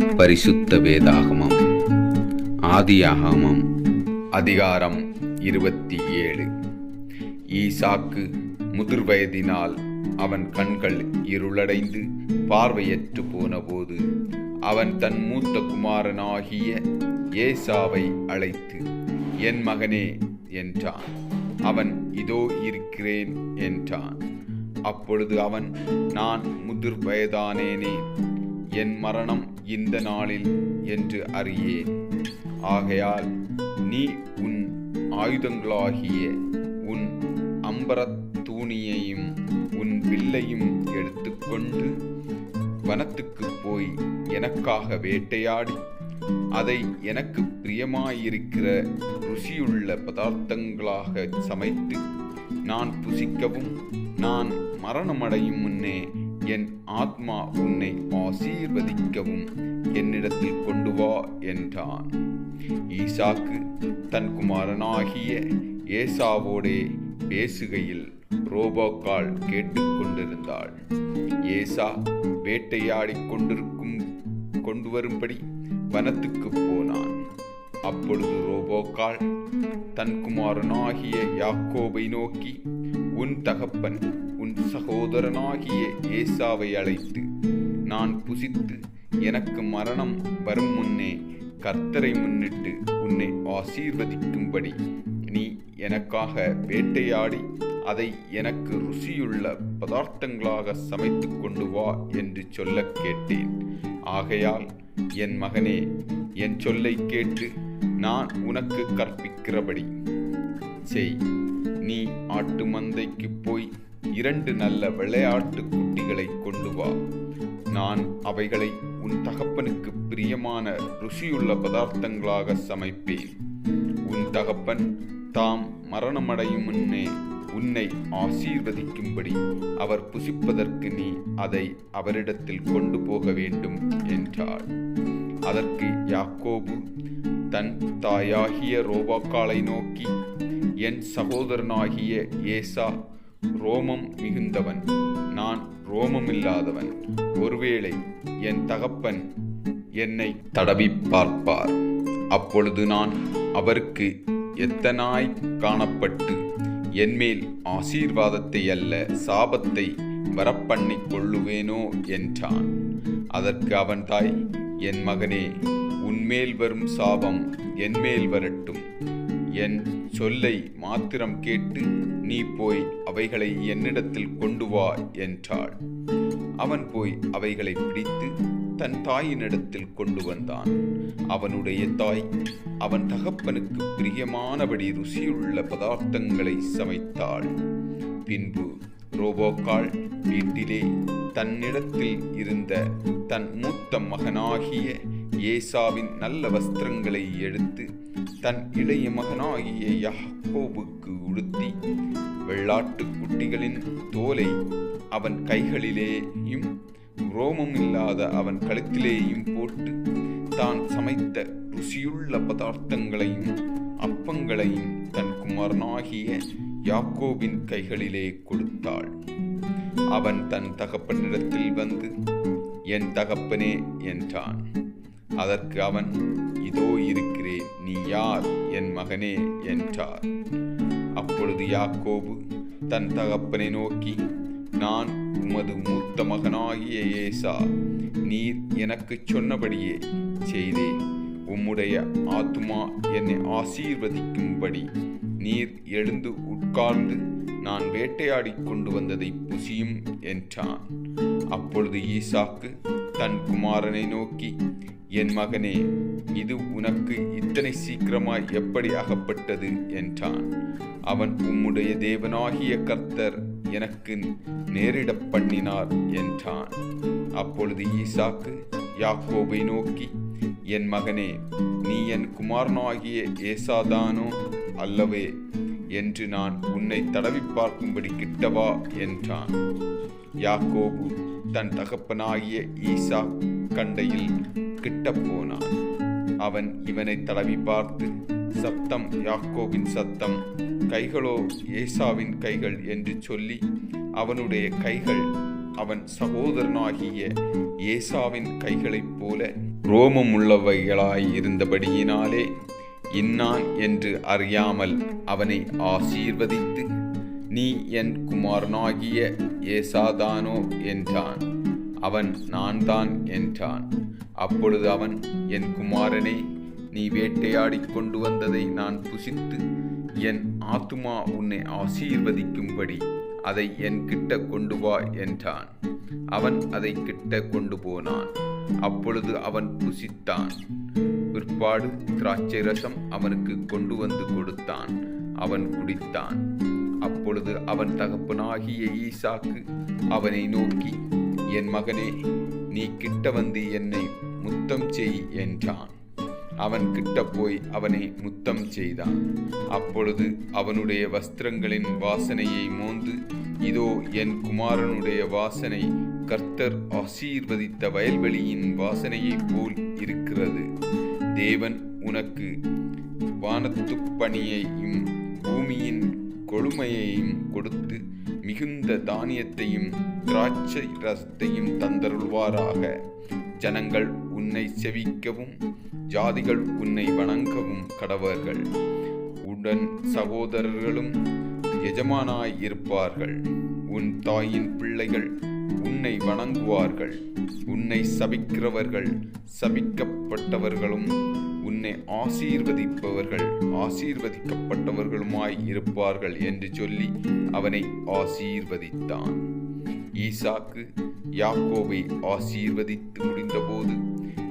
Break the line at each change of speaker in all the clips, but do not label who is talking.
பரிசுத்த வேதாகமம். ஆதியாகமம் அதிகாரம் இருபத்தி ஏழு. ஈசாக்கு முதிர் வயதினால் அவன் கண்கள் இருளடைந்து பார்வையற்று போனபோது அவன் தன் மூத்த குமாரனாகிய ஏசாவை அழைத்து என் மகனே என்றான். அவன் இதோ இருக்கிறேன் என்றான். அப்பொழுது அவன் நான் முதிர் வயதானேனே என் மரணம் இந்த நாளில் என்று அறியேன். ஆகையால் நீ உன் ஆயுதங்களாகிய உன் அம்பரத் தூணியையும் உன் வில்லையும் எடுத்துக்கொண்டு வனத்துக்கு போய் எனக்காக வேட்டையாடி அதை எனக்கு பிரியமாயிருக்கிற ருசியுள்ள பதார்த்தங்களாக சமைத்து நான் புசிக்கவும் நான் மரணமடையும் முன்னே என் ஆத்மா உன்னை ஆசீர்வதிக்கவும் என்னிடத்தில் கொண்டு வா என்றான். ஈசாக்கு தன் குமாரனாகிய ஏசாவோடே பேசுகையில் ரோபோக்கால் கேட்டுக்கொண்டிருந்தாள். ஏசா வேட்டையாடிக் கொண்டிருக்கும் கொண்டு வரும்படி வனத்துக்கு போனான். அப்பொழுது ரோபோக்கால் தன் குமாரனாகிய யாக்கோபை நோக்கி உன் தகப்பன் உன் சகோதரனாகிய ஏசாவை அழைத்து நான் புசித்து எனக்கு மரணம் வரும் முன்னே கர்த்தரை முன்னிட்டு உன்னை ஆசீர்வதிக்கும்படி நீ எனக்காக வேட்டையாடி அதை எனக்கு ருசியுள்ள பதார்த்தங்களாக சமைத்து கொண்டு வா என்று சொல்ல கேட்டேன். ஆகையால் என் மகனே என் சொல்லை கேட்டு நான் உனக்கு கற்பிக்கிறபடி செய். நீ ஆட்டு மந்தைக்கு போய் இரண்டு நல்ல விளையாட்டு குட்டிகளை கொண்டு வா. நான் அவைகளை உன் தகப்பனுக்கு பிரியமான ருசியுள்ள பதார்த்தங்களாக சமைப்பேன். உன் தகப்பன் தாம் மரணமடையும் முன்னே உன்னை ஆசீர்வதிக்கும்படி அவர் புசிப்பதற்கு நீ அதை அவரிடத்தில் கொண்டு போக வேண்டும் என்றாள். அதற்கு யாக்கோபு தன் தாயாகிய ரோபாக்காலை நோக்கி என் சகோதரனாகிய ஏசா ரோமம் மிகுந்தவன். நான் ரோமமில்லாதவன். ஒருவேளை என் தகப்பன் என்னை தடவி பார்ப்பார். அப்பொழுது நான் அவருக்கு எத்தனாய் காணப்பட்டு என்மேல் ஆசீர்வாதத்தை அல்ல சாபத்தை வரப்பண்ணிக் கொள்ளுவேனோ என்றான். அதற்கு அவன் தாய் என் மகனே உன்மேல் வரும் சாபம் என்மேல் வரட்டும். என் சொல்லை மாத்திரம் கேட்டு நீ போய் அவைகளை என்னிடத்தில் கொண்டு வா என்றாள். அவன் போய் அவைகளை பிடித்து தன் தாயினிடத்தில் கொண்டு வந்தான். அவனுடைய தாய் அவன் தகப்பனுக்கு பிரியமானபடி ருசியுள்ள பதார்த்தங்களை சமைத்தாள். பின்பு ரோபோக்காள் வீட்டிலே தன்னிடத்தில் இருந்த தன் மூத்த மகனாகிய ஏசாவின் நல்ல வஸ்திரங்களை எடுத்து தன் இளைய மகனாகிய யாக்கோபுக்கு உடுத்தி வெள்ளாட்டு குட்டிகளின் தோலை அவன் கைகளிலேயும் ரோமம் இல்லாத அவன் கழுத்திலேயும் போட்டு தான் சமைத்த ருசியுள்ள பதார்த்தங்களையும் அப்பங்களையும் தன் குமாரனாகிய யாக்கோவின் கைகளிலே கொடுத்தாள். அவன் தன் தகப்பனிடத்தில் வந்து என் தகப்பனே என்றான். அதற்கு அவன் இதோ இருக்கிறேன் நீ யார்? என் மகனே என்றார். அப்பொழுது யாக்கோபு தன் தகப்பனை நோக்கி நான் உமது மூத்த மகனாகிய ஏசா நீர் எனக்கு சொன்னபடியே செய்தேன் உம்முடைய ஆத்துமா என்னை ஆசீர்வதிக்கும்படி நீர் எழுந்து உட்கார்ந்து நான் வேட்டையாடிக் கொண்டு வந்ததை புசியும் என்றான். அப்பொழுது ஈசாக்கு தன் குமாரனை நோக்கி என் மகனே இது உனக்கு இத்தனை சீக்கிரமாய் எப்படி அகப்பட்டது என்றான். அவன் உம்முடைய தேவனாகிய கர்த்தர் எனக்கு நேரிடப் பண்ணினார் என்றான். அப்பொழுது ஈசாக்கு யாக்கோபை நோக்கி என் மகனே நீ என் குமாரனாகிய ஏசாதானோ அல்லவே? என்று நான் உன்னை தடவி பார்க்கும்படி கிட்டவா? என்றான். யாக்கோபு தன் தகப்பனாகிய ஈசா கண்டையில் கிட்டப் போனான். அவன் இவனை தடவி பார்த்து சத்தம் யாக்கோவின் சத்தம். கைகளோ ஏசாவின் கைகள் என்று சொல்லி அவனுடைய கைகள் அவன் சகோதரனாகிய ஏசாவின் கைகளைப் போல ரோமமுள்ளவைகளாய் இருந்தபடியினாலே இன்னான் என்று அறியாமல் அவனை ஆசீர்வதித்து நீ என் குமாரனாகிய ஏசாதானோ என்றான். அவன் நான் தான் என்றான். அப்பொழுது அவன் என் குமாரனே நீ வேட்டையாடிக் கொண்டு வந்ததை நான் புசித்து என் ஆத்துமா உன்னை ஆசீர்வதிக்கும்படி அதை என் கிட்ட கொண்டு வா என்றான். அவன் அதை கிட்ட கொண்டு போனான். அப்பொழுது அவன் புசித்தான். பிற்பாடு திராட்சை ரசம் அவனுக்கு கொண்டு வந்து கொடுத்தான். அவன் குடித்தான். அப்பொழுது அவன் தகப்பனாகிய ஈசாக்கு அவனை நோக்கி என் மகனே நீ கிட்ட வந்து என்னை முத்தம் செய் என்றான். அவன் கிட்ட போய் அவனை முத்தம் செய்தான். அப்பொழுது அவனுடைய வஸ்திரங்களின் வாசனையை மோந்து இதோ என் குமாரனுடைய வாசனை கர்த்தர் ஆசீர்வதித்த வயல்வெளியின் வாசனையைப் போல் இருக்கிறது. தேவன் உனக்கு வானத்துப் பணியையும் பூமியின் கொழுமையையும் கொடுத்து மிகுந்த தானியத்தையும் திராட்சை ரசத்தையும் தந்தருள்வாராக. ஜனங்கள் உன்னை செவிக்கவும் ஜாதிகள் உன்னை வணங்கவும் கடவர்கள். உடன் சகோதரர்களும் எஜமானாய் இருப்பார்கள் உன் தாயின் பிள்ளைகள் உன்னை வணங்குவார்கள். உன்னை சபிக்கிறவர்கள் சபிக்கப்பட்டவர்களும் உன்னை ஆசீர்வதிப்பவர்கள் ஆசீர்வதிக்கப்பட்டவர்களுமாய் இருப்பார்கள் என்று சொல்லி அவனை ஆசீர்வதித்தான். ஈசாக்கு யாக்கோவை ஆசீர்வதித்து முடிந்தபோது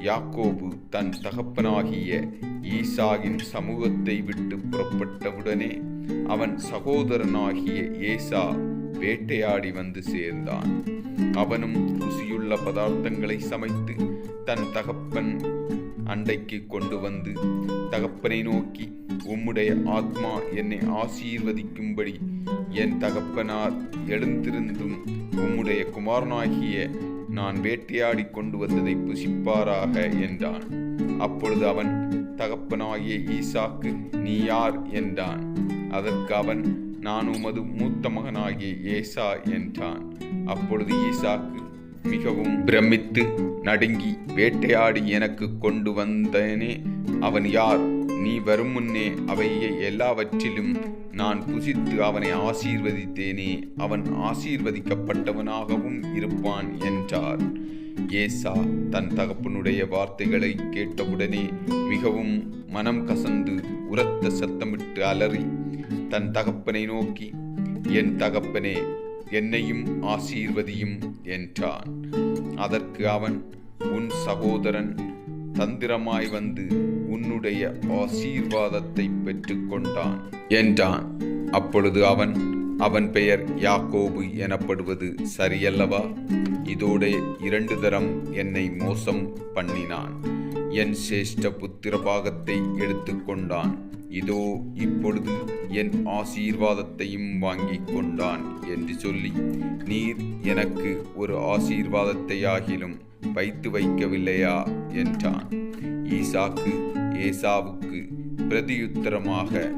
யாக்கோபு தன் தகப்பனாகிய ஈசாகின் சமூகத்தை விட்டு புறப்பட்டவுடனே அவன் சகோதரனாகிய ஏசா வேட்டையாடி வந்து சேர்ந்தான். அவனும் ருசியுள்ள பதார்த்தங்களை சமைத்து தன் தகப்பன் அண்டைக்கு கொண்டு வந்து தகப்பனை நோக்கி உம்முடைய ஆத்மா என்னை ஆசீர்வதிக்கும்படி என் தகப்பனார் எழுந்திருந்தும் உம்முடைய குமாரனாகிய நான் வேட்டையாடி கொண்டு வந்ததை புசிப்பாராக என்றான். அப்பொழுது அவன் தகப்பனாகிய ஈசாக்கு நீ யார்? என்றான். அதற்கு அவன் நான் உமது மூத்த மகனாகிய ஏசா என்றான். அப்பொழுது ஈசாக்கு மிகவும் பிரமித்து நடுங்கி வேட்டையாடி எனக்கு கொண்டு வந்தேனே. அவன் யார்? நீ வரும் முன்னே அவையை எல்லாவற்றிலும் நான் புசித்து அவனை ஆசீர்வதித்தேனே. அவன் ஆசீர்வதிக்கப்பட்டவனாகவும் இருப்பான் என்றார். ஏசா தன் தகப்பனுடைய வார்த்தைகளை கேட்டவுடனே மிகவும் மனம் கசந்து உரத்த சத்தமிட்டு அலறி தன் தகப்பனை நோக்கி என் தகப்பனே என்னையும் ஆசீர்வதியும் என்றான். அதற்கு அவன் உன் சகோதரன் தந்திரமாய் வந்து உன்னுடைய ஆசீர்வாதத்தை பெற்றுக்கொண்டான் என்றான். அப்பொழுது அவன் அவன் பெயர் யாக்கோபு எனப்படுவது சரியல்லவா? இதோட இரண்டு தரம் என்னை மோசம் பண்ணினான். என் சேஷ்ட புத்திர பாகத்தை எடுத்துக்கொண்டான் இதோ இப்பொழுது என் ஆசீர்வாதத்தையும் வாங்கிக் கொண்டான் என்று சொல்லி நீர் எனக்கு ஒரு ஆசீர்வாதத்தையாகிலும் வைத்து வைக்கவில்லையா? என்றான். ஈசாக்கு ஏசாவுக்கு பிரதியுத்தரமாக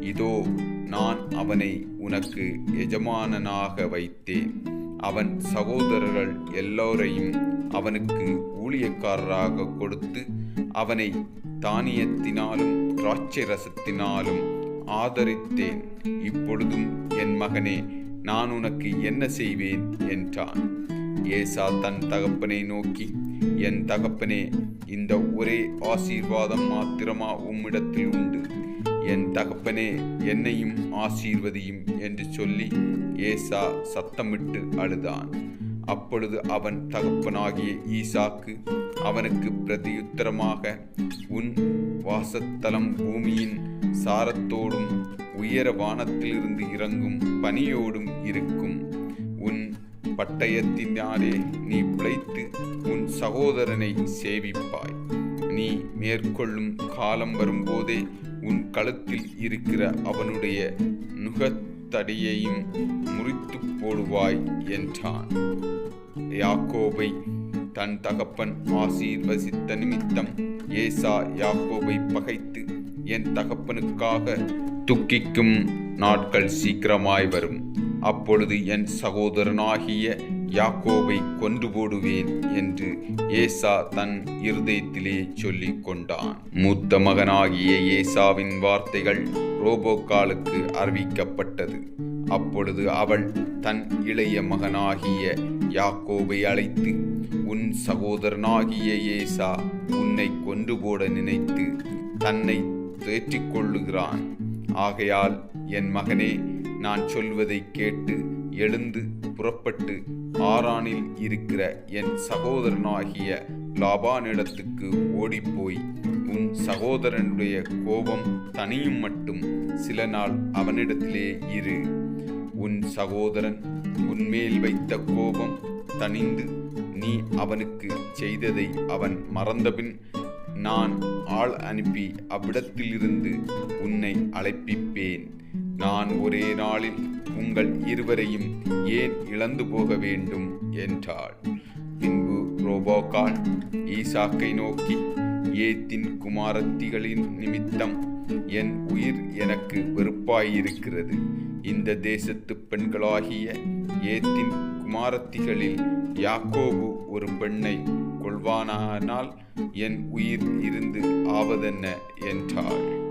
இதோ நான் அவனை உனக்கு எஜமானனாக வைத்தேன். அவன் சகோதரர்கள் எல்லோரையும் அவனுக்கு ஊழியக்காரராக கொடுத்து அவனை தானியத்தினாலும் திராட்சை ரசத்தினாலும் ஆதரித்தேன். இப்பொழுதும் என் மகனே நான் உனக்கு என்ன செய்வேன்? என்றான். ஏசா தன் தகப்பனை நோக்கி என் தகப்பனே இந்த ஒரே ஆசீர்வாதம் மாத்திரமா உம்மிடத்தில் உண்டு. என் தகப்பனே என்னையும் ஆசீர்வதியும் என்று சொல்லி ஏசா சத்தமிட்டு அழுதான். அப்பொழுது அவன் தகப்பனாகிய ஈசாக்கு அவனுக்கு பிரதியுத்தரமாக உன் வாசத்தலம் பூமியின் சாரத்தோடும் உயர வானத்திலிருந்து இறங்கும் பனியோடும் இருக்கும். உன் பட்டயத்தினாலே நீ பிழைத்து உன் சகோதரனை சேவிப்பாய். நீ மேற்கொள்ளும் காலம் வரும்போதே உன் கழுத்தில் இருக்கிற அவனுடைய நுகத் தடியையும் முறித்து போடுவாய் என்றான். யாக்கோபை தன் தகப்பன் ஆசீர்வசித்த நிமித்தம் ஏசா யாக்கோபை பகைத்து என் தகப்பனுக்காக துக்கிக்கும் நாட்கள் சீக்கிரமாய் வரும். அப்பொழுது என் சகோதரனாகிய யாக்கோபை கொன்று போடுவேன் என்று ஏசா தன் இருதயத்திலே சொல்லிக் கொண்டான். மூத்த மகனாகிய ஏசாவின் வார்த்தைகள் ரோபோக்காலுக்கு அறிவிக்கப்பட்டது. அப்பொழுது அவள் தன் இளைய மகனாகிய யாக்கோவை அழைத்து உன் சகோதரனாகிய ஏசா உன்னை கொன்று போட நினைத்து தன்னை தேற்றிக் கொள்ளுகிறான். ஆகையால் என் மகனே நான் சொல்வதை கேட்டு எழுந்து புறப்பட்டு ஆரானில் இருக்கிற என் சகோதரனாகிய லாபானிடத்துக்கு ஓடிப்போய் உன் சகோதரனுடைய கோபம் தனியும் மட்டும் சில நாள் அவனிடத்திலே இரு. உன் சகோதரன் உன்மேல் வைத்த கோபம் தணிந்து நீ அவனுக்கு செய்ததை அவன் மறந்தபின் நான் ஆள் அனுப்பி அவ்விடத்திலிருந்து உன்னை அழைப்பிப்பேன். நான் ஒரே நாளில் உங்கள் இருவரையும் ஏன் இழந்து போக வேண்டும்? என்றாள். பின்பு ரோபோகால் ஈசாக்கை நோக்கி ஏத்தின் குமாரத்திகளின் நிமித்தம் என் உயிர் எனக்கு வெறுப்பாயிருக்கிறது. இந்த தேசத்து பெண்களாகிய ஏத்தின் குமாரத்திகளில் யாக்கோபு ஒரு பெண்ணை கொள்வானானால் என் உயிர் இருந்து ஆவதென்ன? என்றாள்.